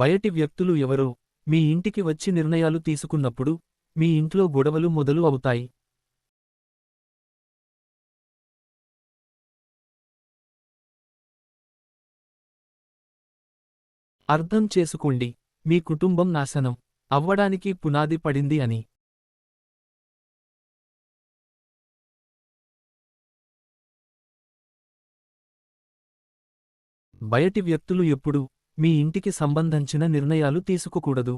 బయటి వ్యక్తులు ఎవరో మీ ఇంటికి వచ్చి నిర్ణయాలు తీసుకున్నప్పుడు మీ ఇంట్లో గొడవలు మొదలు అవుతాయి. అర్థం చేసుకోండి మీ కుటుంబం నాశనం అవ్వడానికి పునాది పడింది అని. బయటి వ్యక్తులు ఎప్పుడూ మీ ఇంటికి సంబంధించిన నిర్ణయాలు తీసుకోకూడదు.